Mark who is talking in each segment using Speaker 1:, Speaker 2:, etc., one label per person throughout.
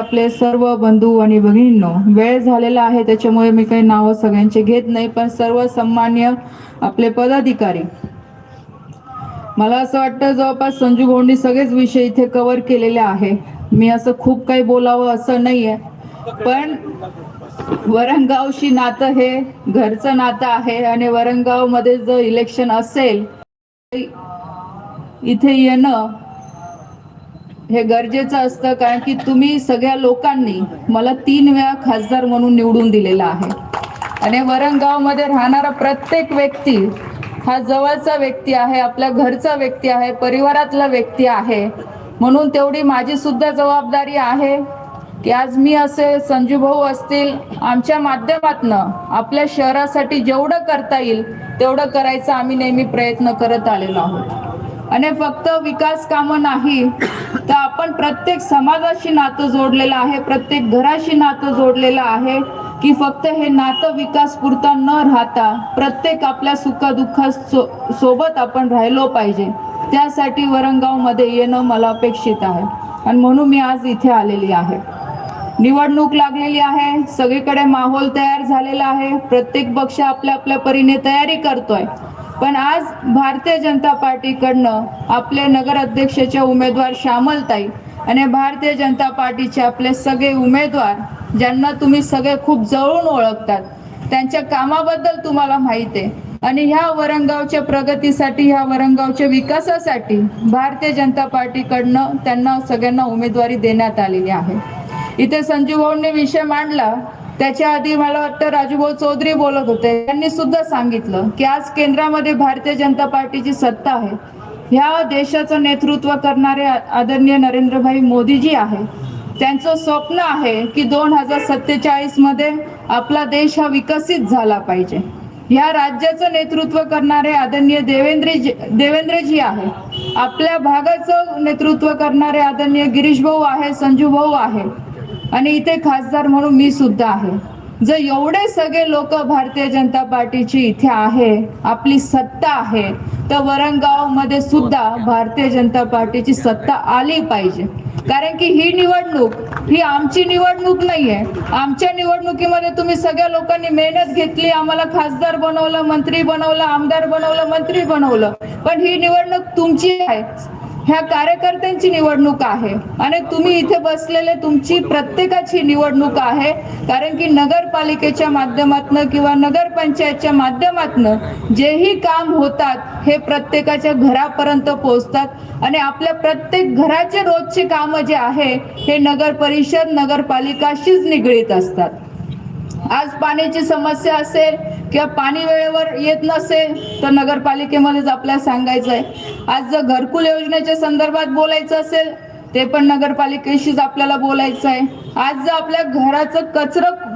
Speaker 1: आपले सर्व बंधू आणि भगिनींनो वेळ झालेला आहे त्याच्यामुळे मी काही नावं सगळ्यांचे घेत नाही पण सर्व सन्मान्य आपले पदाधिकारी. मला असं वाटतं जवळपास संजू भाऊंनी सगळेच विषय इथे कव्हर केलेले आहे. मी असं खूप काही बोलावं असं नाहीये. पण वरंगावशी नातं हे घरचं नातं आहे आणि वरंगावमध्ये जर इलेक्शन असेल इथे येणं हे गरजेचं असतं कारण की तुम्ही सगळ्या लोकांनी मला तीन वेळा खासदार म्हणून निवडून दिलेला आहे. आणि वरणगावमध्ये राहणारा प्रत्येक व्यक्ती हा जवळचा व्यक्ती आहे आपल्या घरचा व्यक्ती आहे परिवारातला व्यक्ती आहे. म्हणून तेवढी माझी सुद्धा जबाबदारी आहे की आज मी असे संजू भाऊ असतील आमच्या माध्यमातनं आपल्या शहरासाठी जेवढं करता येईल तेवढं करायचा आम्ही नेहमी प्रयत्न करत आलेलो आहोत. आणि फक्त विकास कामं नाही आपण प्रत्येक समाजाशी नातं जोडलेलं आहे प्रत्येक घराशी नातं जोडलेलं आहे की फक्त हे नातं विकास पुरता न राहता प्रत्येक आपल्या सुखदुःखात सो सोबत आपण राहिलो पाहिजे. त्यासाठी वरणगावमध्ये येणं मला अपेक्षित आहे. आणि म्हणून मी आज इथे आलेली आहे. निवडणूक लागलेली आहे सगळीकडे माहोल तयार झालेला आहे प्रत्येक पक्ष आपल्या आपल्या परीने तयारी करतोय. पण आज भारतीय जनता पार्टीकडनं आपले नगराध्यक्षाचे उमेदवार श्यामलताई आणि भारतीय जनता पार्टीचे आपले सगळे उमेदवार ज्यांना तुम्ही सगळे खूप जवळून ओळखतात त्यांच्या कामाबद्दल तुम्हाला माहिती आहे. आणि ह्या वरणगावच्या प्रगतीसाठी ह्या वरणगावच्या विकासासाठी भारतीय जनता पार्टीकडनं त्यांना सगळ्यांना उमेदवारी देण्यात आलेली आहे. इथे संजू भाऊंनी विषय मांडला. त्याच्या आधी मला वाटतं राजूभाऊ चौधरी बोलत होते. त्यांनी सुद्धा सांगितलं की आज केंद्रामध्ये भारतीय जनता पार्टीची सत्ता आहे. ह्या देशाचं नेतृत्व करणारे आदरणीय नरेंद्रभाई मोदीजी आहे. त्यांचं स्वप्न आहे की दोन हजार सत्तेचाळीसमध्ये आपला देश हा विकसित झाला पाहिजे. ह्या राज्याचं नेतृत्व करणारे आदरणीय देवेंद्रजी देवेंद्रजी आहे. आपल्या भागाचं नेतृत्व करणारे आदरणीय गिरीश भाऊ आहे संजू भाऊ आहे. आणि इथे खासदार म्हणून मी सुद्धा आहे. जर एवढे सगळे लोक भारतीय जनता पार्टीची इथे आहे आपली सत्ता आहे तर वरणगावमध्ये सुद्धा भारतीय जनता पार्टीची सत्ता आली पाहिजे. कारण की ही निवडणूक ही आमची निवडणूक नाहीये. आमच्या निवडणुकीमध्ये तुम्ही सगळ्या लोकांनी मेहनत घेतली आम्हाला खासदार बनवलं मंत्री बनवलं आमदार बनवलं मंत्री बनवलं. पण ही निवडणूक तुमची आहे. ह्या कार्यकर्त्यांची निवडणूक आहे. आणि तुम्ही इथे बसलेले तुमची प्रत्येकाची निवडणूक आहे. कारण की नगरपालिकेच्या माध्यमातनं किंवा नगरपंचायतच्या माध्यमातनं जेही काम होतात हे प्रत्येकाच्या घरापर्यंत पोहोचतात. आणि आपल्या प्रत्येक घराचे रोजचे कामं जे आहे हे नगर परिषद नगरपालिकाशीच निगडीत असतात. आज पाण्याची समस्या असेल किंवा पाणी वेळेवर येत नसेल तर नगरपालिकेमध्येच आपल्याला सांगायचं आहे. आज जर घरकुल योजनेच्या संदर्भात बोलायचं असेल ते पण नगरपालिकेशीच आपल्याला बोलायचं आहे. आज जर आपल्या घराचं कचरं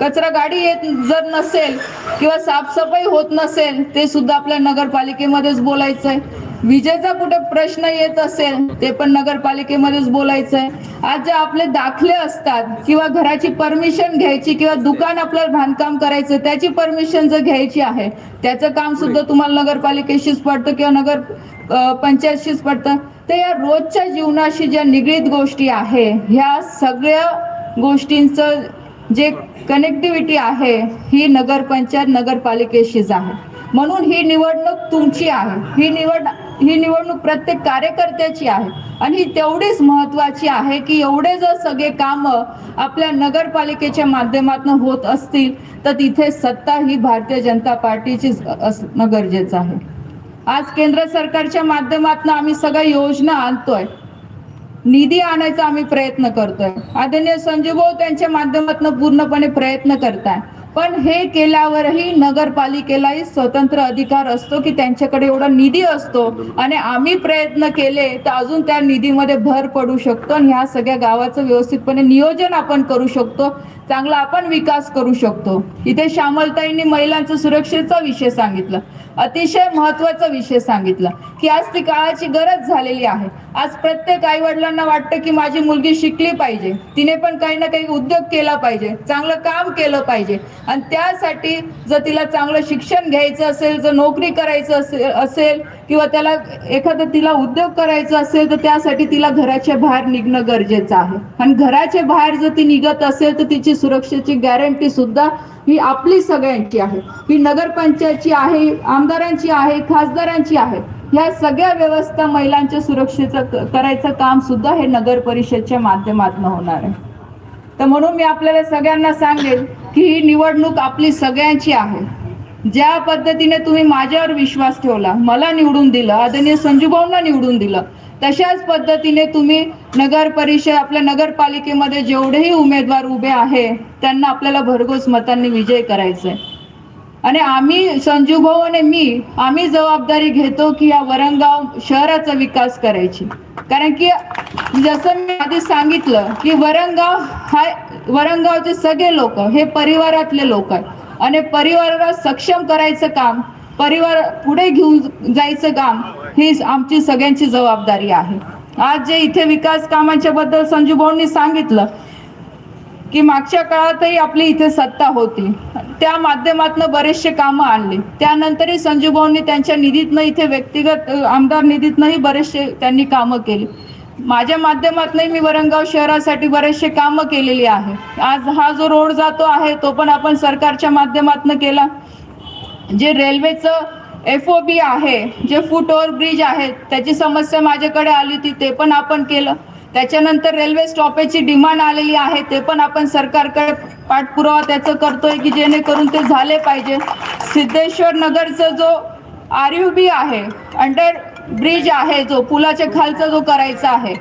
Speaker 1: कचरा गाडी येत जर नसेल किंवा साफसफाई होत नसेल ते सुद्धा आपल्या नगरपालिकेमध्येच बोलायचं आहे. विजेचा कुठे प्रश्न येत असेल ते पण नगरपालिकेमध्येच बोलायचं आहे आज जे आपले दाखले असतात किंवा घराची परमिशन घ्यायची किंवा दुकान आपल्याला बांधकाम करायचं त्याची परमिशन जर घ्यायची आहे त्याचं काम सुद्धा तुम्हाला नगरपालिकेशीच पडतं किंवा नगर पंचायतशीच पडतं. तर या रोजच्या जीवनाशी ज्या निगडीत गोष्टी आहे ह्या सगळ्या गोष्टींचं जे कनेक्टिव्हिटी आहे ही नगरपंचायत नगरपालिकेशीच आहे. म्हणून ही निवडणूक तुमची आहे. ही निवड ही निवडणूक प्रत्येक कार्यकर्त्याची आहे. आणि ही तेवढीच महत्वाची आहे की एवढे जर सगळे कामं आपल्या नगरपालिकेच्या माध्यमातून होत असतील तर तिथे सत्ता ही भारतीय जनता पार्टीचीच असणं गरजेचं आहे. आज केंद्र सरकारच्या माध्यमातून आम्ही सगळ्या योजना आणतोय. निधी आणायचा आम्ही प्रयत्न करतोय. आदरणीय संजय भाऊ त्यांच्या माध्यमातून पूर्णपणे प्रयत्न करताय. पण हे केल्यावरही नगरपालिकेलाही स्वतंत्र अधिकार असतो की त्यांच्याकडे एवढा निधी असतो. आणि आम्ही प्रयत्न केले तर अजून त्या निधीमध्ये भर पडू शकतो आणि ह्या सगळ्या गावाचं व्यवस्थितपणे नियोजन आपण करू शकतो. चांगला आपण विकास करू शकतो. इथे श्यामलताईंनी महिलांचं सुरक्षेचा विषय सांगितला. अतिशय महत्त्वाचा विषय सांगितला की आज ती काळाची गरज झालेली आहे. आज प्रत्येक आई वडिलांना वाटतं की माझी मुलगी शिकली पाहिजे. तिने पण काही ना काही उद्योग केला पाहिजे. चांगलं काम केलं पाहिजे. आणि त्यासाठी जर तिला चांगलं शिक्षण घ्यायचं असेल जर नोकरी करायचं असेल असेल किंवा त्याला एखादं तिला उद्योग करायचा असेल तर त्यासाठी तिला घराच्या बाहेर निघणं गरजेचं आहे. आणि घराच्या बाहेर जर ती निघत असेल तर तिची सुरक्षेची गॅरंटी सुद्धा ही आपली सगळ्यांची आहे. ही नगरपंचायतची आहे आमदारांची आहे खासदारांची आहे. ह्या सगळ्या व्यवस्था महिलांच्या सुरक्षेचं करायचं काम सुद्धा हे नगर परिषदच्या माध्यमातून होणार आहे. तर म्हणून मी आपल्याला सगळ्यांना सांगेल की ही निवडणूक आपली सगळ्यांची आहे. ज्या पद्धतीने तुम्ही माझ्यावर विश्वास ठेवला मला निवडून दिलं आदरणीय संजूभाऊंना निवडून दिलं तशाच पद्धतीने तुम्ही नगर परिषद आपल्या नगरपालिकेमध्ये जेवढेही उमेदवार उभे आहे त्यांना आपल्याला भरघोस मतांनी विजय करायचा आहे आणि आम्ही संजू भाऊ आणि मी आम्ही जबाबदारी घेतो की या वरंगाव शहराचा विकास करायची. कारण की जसं मी आधी सांगितलं की वरंगाव हा वरंगावचे सगळे लोक हे परिवारातले लोक आहेत. आणि परिवाराला सक्षम करायचं काम परिवार पुढे घेऊन जायचं काम ही आमची सगळ्यांची जबाबदारी आहे. आज जे इथे विकास कामांच्या बद्दल संजू भाऊंनी सांगितलं की मागच्या काळातही आपली इथे सत्ता होती. त्या माध्यमातून बरेचसे कामं आणली. त्यानंतरही संजूभाऊंनी त्यांच्या निधीतनं इथे व्यक्तिगत आमदार निधीतनंही बरेचसे त्यांनी कामं केली. माझ्या माध्यमातूनही मी वरंगाव शहरासाठी बरेचसे कामं केलेली आहे. आज हा जो रोड जातो आहे तो पण आपण सरकारच्या माध्यमातून केला. जे रेल्वेचं एफ ओ बी आहे जे फूट ओव्हर ब्रिज आहे त्याची समस्या माझ्याकडे आली ती ते पण आपण केलं. त्याच्यानंतर रेल्वे स्टॉपेजची डिमांड आलेली आहे ते पण आपण सरकारकडे पाठपुरावा त्याचं करतोय की जेणेकरून ते झाले पाहिजे. सिद्धेश्वर नगरचा जो आर यू बी आहे अंडर ब्रिज आहे जो पुलाच्या खालचा जो करायचा आहे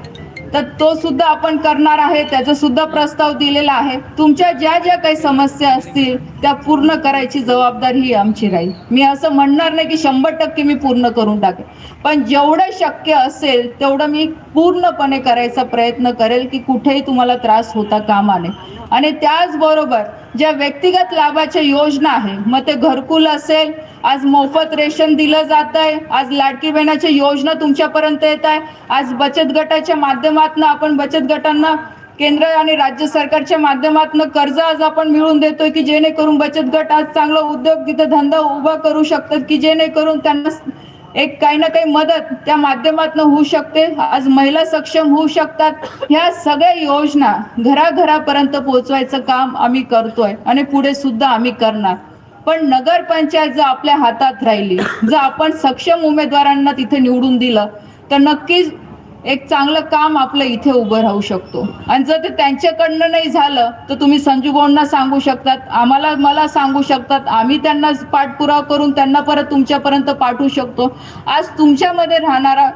Speaker 1: तर तो सुद्धा आपण करणार आहे त्याचा सुद्धा प्रस्ताव दिलेला आहे. तुमच्या ज्या ज्या काही समस्या असतील त्या पूर्ण करायची जबाबदारी ही आमची राहील. मी असं म्हणणार नाही की शंभर टक्के मी पूर्ण करून टाकेन. पण जेवढं शक्य असेल तेवढं मी पूर्णपणे करायचा प्रयत्न करेल की कुठेही तुम्हाला त्रास होता कामा नये. आणि त्याचबरोबर ज्या व्यक्तिगत लाभाच्या योजना आहे मग ते घरकुल असेल आज मोफत रेशन दिलं जात आहे आज लाडकी बहिणाच्या योजना तुमच्यापर्यंत येत आहे आज बचत गटाच्या माध्यमातून आपण बचत गटांना केंद्र आणि राज्य सरकारच्या माध्यमातून कर्ज आज आपण मिळवून देतोय की जेणेकरून बचत गट आज चांगला उद्योग तिथं धंदा उभा करू शकतात की जेणेकरून त्यांना एक काही ना काही मदत त्या माध्यमातून होऊ शकते. आज महिला सक्षम होऊ शकतात. ह्या सगळ्या योजना घराघरापर्यंत पोहोचवायचं काम आम्ही करतोय आणि पुढे सुद्धा आम्ही करणार. पण नगरपंचायत जर आपल्या हातात राहिली जर आपण सक्षम उमेदवारांना तिथे निवडून दिलं तर नक्कीच एक चांगलं काम आपलं इथे उभं राहू शकतो. आणि जर ते त्यांच्याकडनं नाही झालं तर तुम्ही संजूभाऊंना सांगू शकतात. आम्हाला मला सांगू शकतात. आम्ही त्यांना पाठपुरावा करून त्यांना परत तुमच्यापर्यंत पाठवू शकतो. आज तुमच्यामध्ये राहणारा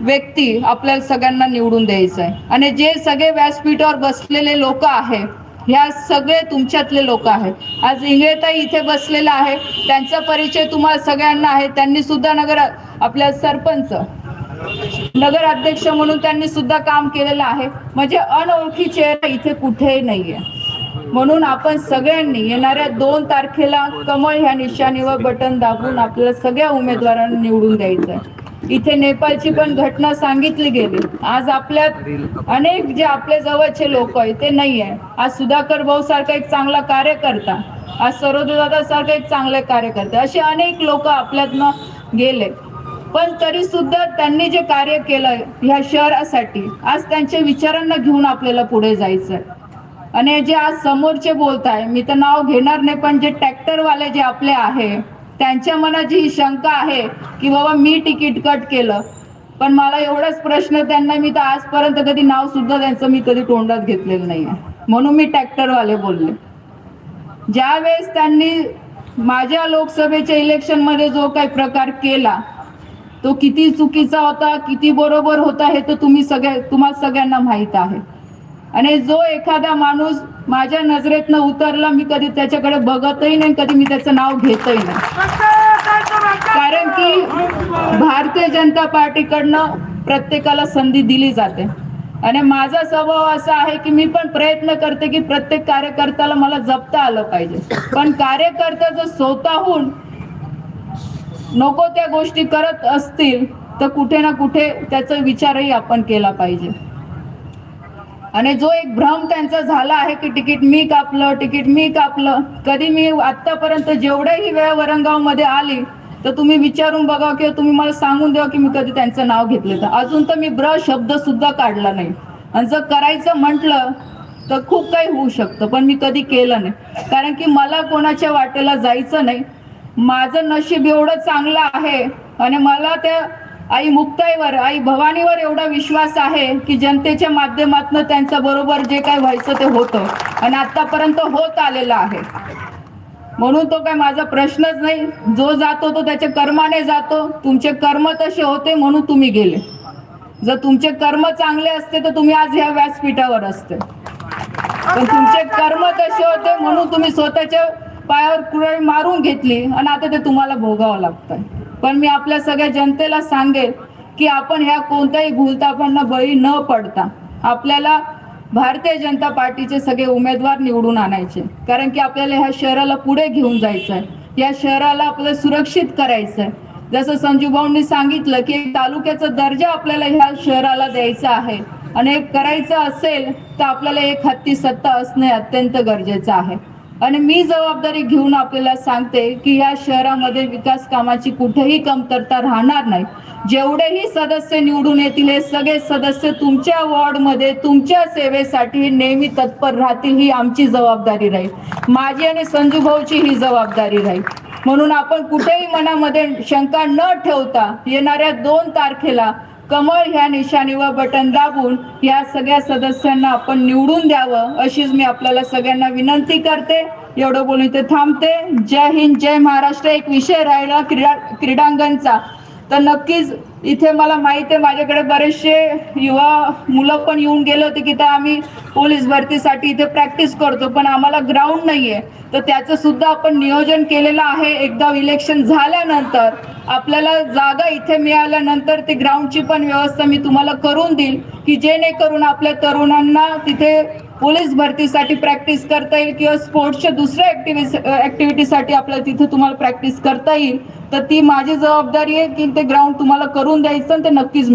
Speaker 1: व्यक्ती आपल्याला सगळ्यांना निवडून द्यायचं आहे. आणि जे सगळे व्यासपीठावर बसलेले लोक आहे ह्या सगळे तुमच्यातले लोक आहेत. आज इंगळेताई इथे बसलेला आहे. त्यांचा परिचय तुम्हाला सगळ्यांना आहे. त्यांनी सुद्धा नगर आपल्या सरपंच नगर अध्यक्ष म्हणून त्यांनी सुद्धा काम केलेलं आहे. म्हणजे अनोळखी चेहरा इथे कुठेही नाहीये. म्हणून आपण सगळ्यांनी येणाऱ्या दोन तारखेला कमळ ह्या निशाणीवर बटन दाबून आपल्याला सगळ्या उमेदवारांना निवडून द्यायचं आहे इथे नेपाळची पण घटना सांगितली गेली. आज आपल्यात अनेक जे आपल्या जवळचे लोक आहे ते नाही आहे आज सुधाकर भाऊ सारखा एक चांगला कार्यकर्ता आज सरोजदादा सारखा एक चांगले कार्यकर्ते असे अनेक लोक आपल्यातनं गेले. पण तरी सुद्धा त्यांनी जे कार्य केलं ह्या शहरासाठी आज त्यांच्या विचारांना घेऊन आपल्याला पुढे जायचं आहे आणि जे आज समोरचे बोलत आहे मी तर नाव घेणार नाही पण जे ट्रॅक्टरवाले जे आपले आहे त्यांच्या मनात ही शंका आहे की बाबा मी तिकीट कट केलं. पण मला एवढाच प्रश्न त्यांना मी तर आजपर्यंत कधी नाव सुद्धा त्यांचं मी कधी तोंडात घेतलेलं नाही आहे. म्हणून मी ट्रॅक्टरवाले बोलले. ज्यावेळेस त्यांनी माझ्या लोकसभेच्या इलेक्शनमध्ये जो काही प्रकार केला तो किती चुकीचा होता किती बरोबर होता हे तर तुम्ही सगळ्या तुम्हाला सगळ्यांना माहीत आहे. आणि जो एखादा माणूस माझ्या नजरेतनं उतरला मी कधी त्याच्याकडे बघतही नाही कधी मी त्याचं नाव घेतही नाही. कारण की भारतीय जनता पार्टीकडनं प्रत्येकाला संधी दिली जाते. आणि माझा स्वभाव असा आहे की मी पण प्रयत्न करते की प्रत्येक कार्यकर्त्याला मला जपता आलं पाहिजे. पण कार्यकर्ता जो स्वतःहून नको त्या गोष्टी करत असतील तर कुठे ना कुठे त्याचा विचारही आपण केला पाहिजे. आणि जो एक भ्रम त्यांचा झाला आहे की तिकीट मी कापलं तिकीट मी कापलं कधी मी आतापर्यंत जेवढ्याही वेळा वरंगावमध्ये आली तर तुम्ही विचारून बघा किंवा तुम्ही मला सांगून द्या की मी कधी त्यांचं नाव घेतलं तर अजून तर मी ब्र शब्द सुद्धा काढला नाही. आणि जर करायचं म्हटलं तर खूप काही होऊ शकतं पण मी कधी केलं नाही. कारण की मला कोणाच्या वाटेला जायचं नाही. माझं नशीब एवढं चांगलं आहे आणि मला त्या आई मुक्ताईवर आई भवानीवर एवढा विश्वास आहे की जनतेच्या माध्यमातून त्यांच्या बरोबर जे काय व्हायचं ते होतं आणि आतापर्यंत होत आलेलं आहे. म्हणून तो काय माझा प्रश्नच नाही. जो जातो तो त्याच्या कर्माने जातो. तुमचे कर्म तसे होते म्हणून तुम्ही गेले. जर तुमचे कर्म चांगले असते तर तुम्ही आज ह्या व्यासपीठावर असते. पण तुमचे कर्म तसे होते म्हणून तुम्ही स्वतःच्या पायावर कुरळी मारून घेतली आणि आता ते तुम्हाला भोगावं लागतंय. पण मी आपल्या सगळ्या जनतेला सांगेल की आपण ह्या कोणत्याही भूलतापांना बळी न पडता आपल्याला भारतीय जनता पार्टीचे सगळे उमेदवार निवडून आणायचे. कारण की आपल्याला ह्या शहराला पुढे घेऊन जायचं आहे या शहराला आपल्याला सुरक्षित करायचं आहे जसं संजू भाऊंनी सांगितलं की एक तालुक्याचा दर्जा आपल्याला ह्या शहराला द्यायचा आहे आणि एक करायचं असेल तर आपल्याला एक हत्ती सत्ता असणे अत्यंत गरजेचं आहे. आणि मी जबाबदारी घेऊन आपल्याला सांगते की या शहरामध्ये विकास कामाची कुठेही कमतरता राहणार नाही. जेवढेही सदस्य निवडून येतील हे सगळे सदस्य तुमच्या वॉर्डमध्ये तुमच्या सेवेसाठी नेहमी तत्पर राहतील ही आमची जबाबदारी राहील. माझी आणि संजू भाऊची ही जबाबदारी राहील. म्हणून आपण कुठेही मनामध्ये शंका न ठेवता येणाऱ्या दोन तारखेला कमळ ह्या निशाणीवर बटन दाबून या सगळ्या सदस्यांना आपण निवडून द्यावं अशीच मी आपल्याला सगळ्यांना विनंती करते. एवढं बोलून इथे थांबते. जय हिंद जय महाराष्ट्र. एक विषय राहिला क्रीडा क्रीडांगणचा. तर नक्कीच इथे मला माहिती आहे माझ्याकडे बरेचसे युवा मुलं पण येऊन गेले होते की तर आम्ही पोलीस भरतीसाठी इथे प्रॅक्टिस करतो पण आम्हाला ग्राउंड नाही आहे तर त्याचं सुद्धा आपण नियोजन केलेलं आहे. एकदा इलेक्शन झाल्यानंतर आपल्याला जागा इथे मिळाल्यानंतर ते ग्राउंडची पण व्यवस्था मी तुम्हाला करून देईल की जेणेकरून आपल्या तरुणांना तिथे पोलीस भरतीसाठी प्रॅक्टिस करता येईल किंवा स्पोर्ट्सच्या दुसऱ्या ॲक्टिव्हिस ॲक्टिव्हिटीसाठी आपल्याला तिथे तुम्हाला प्रॅक्टिस करता येईल. तर ती माझी जबाबदारी आहे की ते ग्राउंड तुम्हाला करून द्यायचं आणि ते नक्कीच